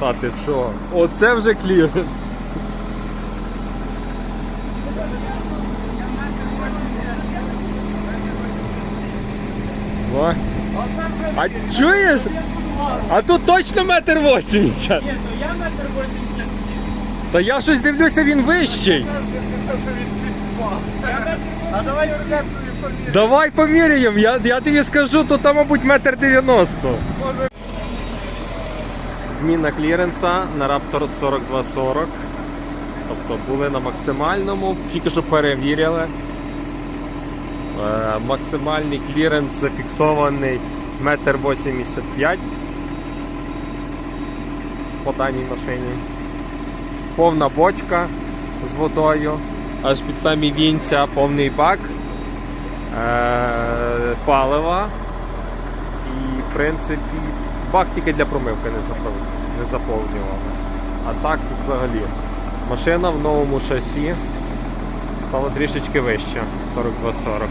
Та ти що? Оце вже кліренс. Во. А чуєш? А тут точно метр вісімдесят. Ні, то я метр 87. Та я щось дивлюся, він вищий. А давай Давай поміряємо, я, я тобі скажу, то там, мабуть, метр дев'яносто. Зміна кліренса на Raptor 4240. Тобто були на максимальному, тільки що перевіряли. Е, максимальний кліренс зафіксований 1,85 м по даній машині. Повна бочка з водою, аж під самі вінця повний бак е, палива. І, в принципі, бак тільки для промивки не заповнювали. А так взагалі. Машина в новому шасі стала трішечки вища 4240.